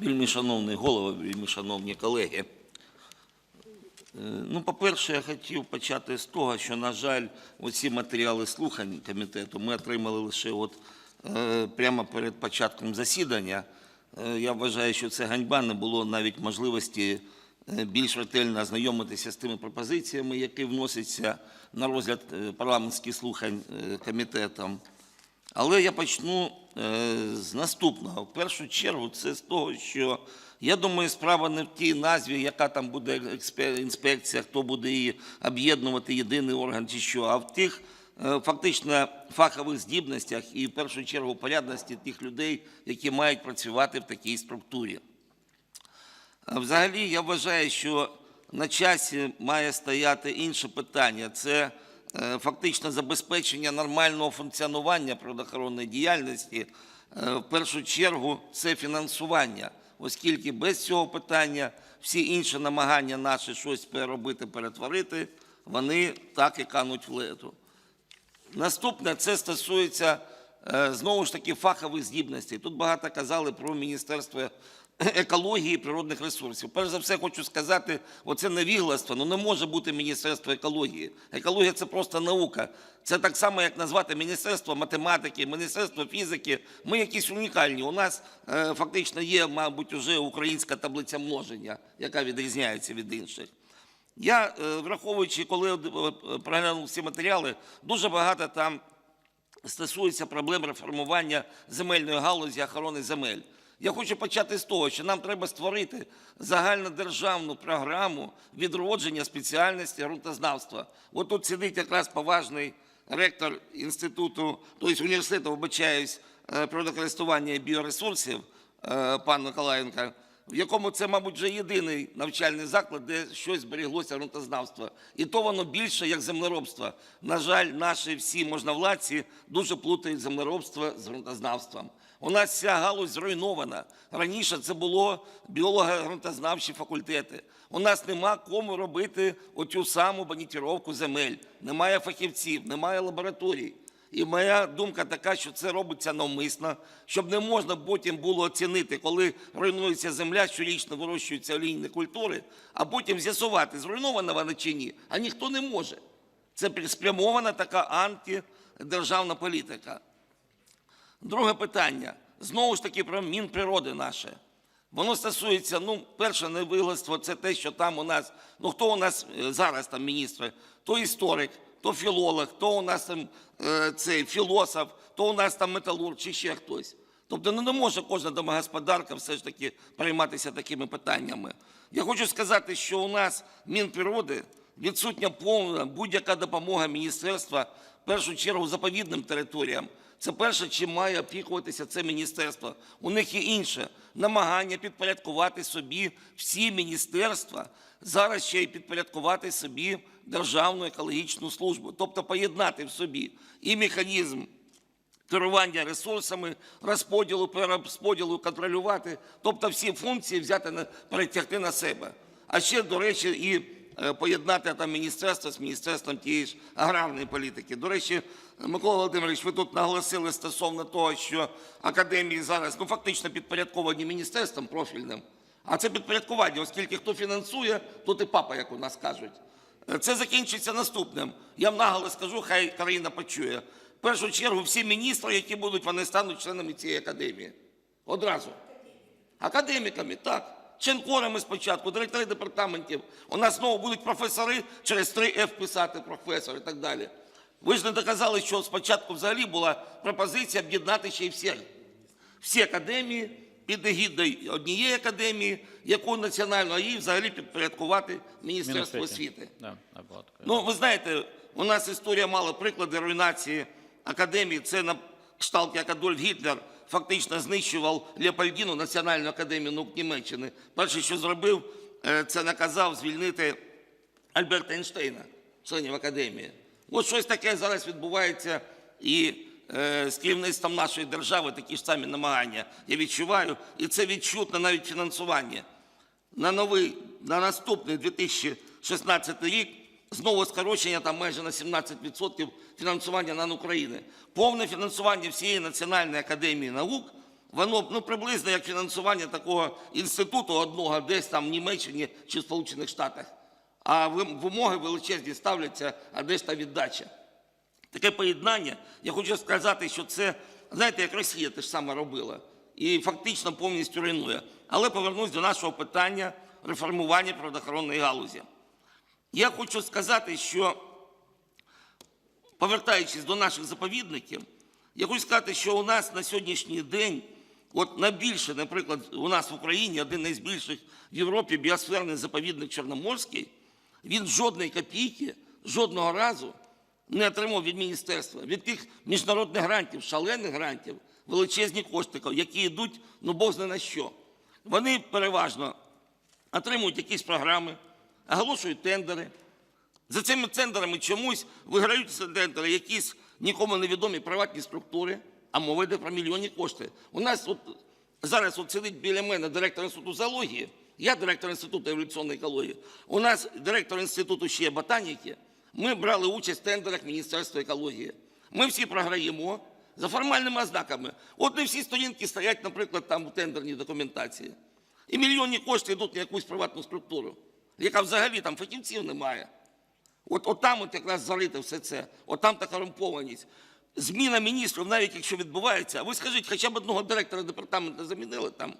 Вельми шановний голово, вельми шановні колеги. Е, Ну, по-перше, я хотів почати з того, що, на жаль, оці матеріали слухань комітету ми отримали лише от, е, прямо перед початком засідання. Е, Я вважаю, що це ганьба, не було навіть можливості більш ретельно ознайомитися з тими пропозиціями, які вносяться на розгляд парламентських слухань комітетом. Але я почну е, з наступного. В першу чергу, це з того, що я думаю, справа не в тій назві, яка там буде інспекція, хто буде її об'єднувати, єдиний орган чи що, а в тих е, фактично фахових здібностях і в першу чергу порядності тих людей, які мають працювати в такій структурі. Взагалі, я вважаю, що на часі має стояти інше питання. Це фактично забезпечення нормального функціонування природоохоронної діяльності. Е, В першу чергу це фінансування, оскільки без цього питання всі інші намагання наші щось переробити, перетворити, вони так і кануть в лету. Наступне це стосується е, знову ж таки фахових здібностей. Тут багато казали про Міністерство екології і природних ресурсів. Перш за все, хочу сказати, оце невігластво. Ну не може бути Міністерство екології. Екологія це просто наука. Це так само, як назвати Міністерство математики, Міністерство фізики. Ми якісь унікальні. У нас е, фактично є, мабуть, уже українська таблиця множення, яка відрізняється від інших. Я, е, враховуючи, коли е, проглянув всі матеріали, дуже багато там стосується проблем реформування земельної галузі охорони земель. Я хочу почати з того, що нам треба створити загальнодержавну програму відродження спеціальності ґрунтознавства. От тут сидить якраз поважний ректор інституту, тобто університету, вибачаюсь, е, природокористування і біоресурсів, е, пан Миколаєнко, в якому це, мабуть, вже єдиний навчальний заклад, де щось зберіглося ґрунтознавства. І то воно більше як землеробство. На жаль, наші всі можновладці дуже плутають землеробство з ґрунтознавством. У нас ця галузь зруйнована. Раніше це було біолого-ґрунтознавчі факультети. У нас нема кому робити оцю саму банітіровку земель. Немає фахівців, немає лабораторій. І моя думка така, що це робиться навмисно, щоб не можна потім було оцінити, коли руйнується земля, щорічно вирощуються олійні культури, а потім з'ясувати, зруйнована вона чи ні, а ніхто не може. Це спрямована така антидержавна політика. Друге питання. Знову ж таки про Мінприроди наше. Воно стосується, ну, перше невигластво, це те, що там у нас, ну хто у нас е, зараз там міністри? То історик, то філолог, то у нас там е, цей філософ, то у нас там металург чи ще хтось. Тобто ну, не може кожна домогосподарка все ж таки прийматися такими питаннями. Я хочу сказати, що у нас Мінприроди відсутня повна будь-яка допомога міністерства, в першу чергу заповідним територіям. Це перше, чим має опікуватися це міністерство. У них є інше намагання підпорядкувати собі всі міністерства, зараз ще й підпорядкувати собі Державну екологічну службу, тобто поєднати в собі і механізм керування ресурсами, розподілу, перерозподілу, контролювати, тобто всі функції взяти на перетягти на себе. А ще, до речі, і поєднати там міністерство з міністерством тієї ж аграрної політики. До речі, Микола Володимирович, ви тут наголосили стосовно того, що академії зараз ну фактично підпорядковані міністерством профільним. А це підпорядкування, оскільки хто фінансує, тут і папа, як у нас кажуть. Е, Це закінчиться наступним. Я вам наголос скажу, хай країна почує. В першу чергу всі міністри, які будуть, вони стануть членами цієї академії. Одразу. Академіками, так. Ченкорами спочатку, директори департаментів. У нас знову будуть професори через 3 F писати професор і так далі. Ви ж не доказали, що спочатку взагалі була пропозиція об'єднати ще й всі, всі академії під егідою однієї академії, яку національну, а її взагалі підпорядкувати Міністерство освіти. Да. Ну, ви знаєте, у нас історія мала приклади руйнації академії. Це на кшталт, як Адольф Гітлер фактично знищував Леопольдіну, Національну академію наук Німеччини. Перше, що зробив, е, це наказав звільнити Альберта Ейнштейна, членів академії. От щось таке зараз відбувається і е, з керівництвом нашої держави такі ж самі намагання. Я відчуваю, і це відчутно навіть фінансування на новий, на наступний 2016 рік знову скорочення там майже на 17% фінансування НАН України. Повне фінансування всієї Національної академії наук Воно ну, приблизно як фінансування такого інституту одного десь там в Німеччині чи в Сполучених Штатах. А вимоги величезні ставляться, а десь та віддача. Таке поєднання, я хочу сказати, що це, знаєте, як Росія те ж саме робила і фактично повністю руйнує. Але повернусь до нашого питання реформування природоохоронної галузі. Я хочу сказати, що повертаючись до наших заповідників, я хочу сказати, що у нас на сьогоднішній день, от найбільше, наприклад, у нас в Україні один із більших в Європі біосферний заповідник Чорноморський, він жодної копійки, жодного разу не отримав від міністерства, від тих міжнародних грантів, шалених грантів, величезні кошти, які йдуть, ну Бог знає на що. Вони переважно отримують якісь програми, оголошують тендери. За цими тендерами чомусь виграють ці тендери якісь нікому невідомі приватні структури, а мова йде про мільйонні кошти. У нас от зараз от сидить біля мене директор інституту зоології, я директор інституту еволюційної екології. У нас директор інституту ще ботаніки. Ми брали участь в тендерах Міністерства екології. Ми всі програємо за формальними ознаками. От не всі сторінки стоять, наприклад, там у тендерній документації. І мільйонні кошти йдуть на якусь приватну структуру, яка взагалі там фахівців немає. От, от там от якраз зарите все це, от там та корумпованість. Зміна міністрів, навіть якщо відбувається, ви скажіть, хоча б одного директора департаменту замінили там.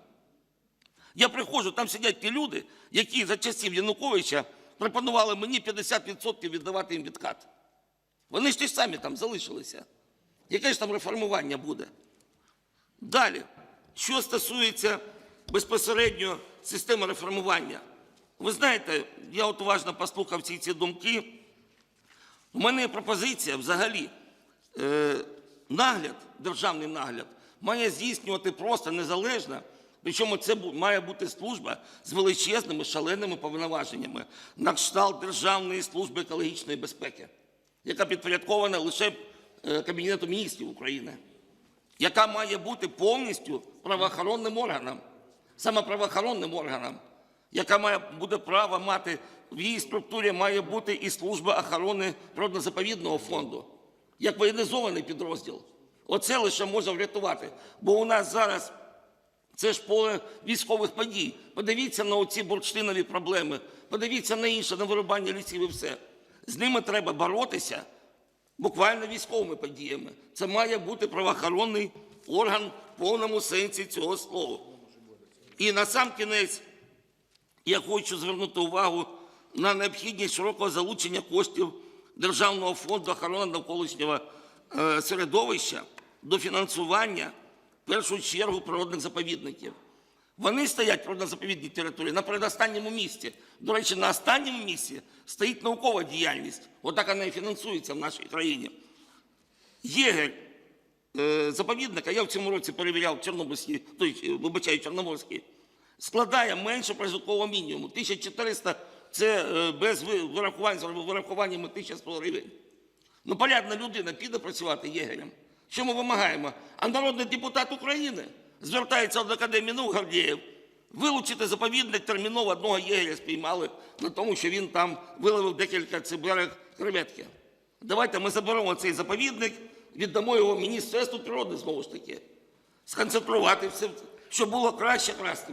Я приходжу, там сидять ті люди, які за часів Януковича пропонували мені 50% віддавати їм відкат. Вони ж ті самі там залишилися. Яке ж там реформування буде? Далі, що стосується безпосередньо системи реформування. Ви знаєте, я от уважно послухав всі ці думки. У мене є пропозиція взагалі. Е, нагляд, державний нагляд, має здійснювати просто незалежно, причому це має бути служба з величезними шаленими повноваженнями на кшталт Державної служби екологічної безпеки, яка підпорядкована лише е, Кабінету міністрів України яка має бути повністю правоохоронним органом, саме правоохоронним органом, яка має буде право мати в її структурі має бути і служба охорони природно-заповідного фонду, як воєнізований підрозділ. Оце лише може врятувати. Бо у нас зараз це ж поле військових подій. Подивіться на оці бурштинові проблеми, подивіться на інше, на вирубання лісів і все. З ними треба боротися буквально військовими подіями. Це має бути правоохоронний орган в повному сенсі цього слова. І на сам кінець я хочу звернути увагу на необхідність широкого залучення коштів Державного фонду охорони навколишнього е, середовища до фінансування в першу чергу природних заповідників. Вони стоять природно-заповідні території на передостанньому місці. До речі, на останньому місці стоїть наукова діяльність. Отак вона і фінансується в нашій країні. Єгер е, заповідника, я в цьому році перевіряв Чорнобильський, е, вибачаю, Чорноморський, складає менше прожиткового мінімуму. 1400 – це е, без ви- вирахувань, з вирахуваннями 1100 гривень. Ну, порядна людина піде працювати єгерем. Що ми вимагаємо? А народний депутат України звертається до Академії наук Гордієв. Вилучити заповідник терміново одного єгеря спіймали на тому, що він там виловив декілька циберек креветки. Давайте ми заберемо цей заповідник, віддамо його Міністерству природи знову ж таки. Сконцентрувати все, щоб було краще красти.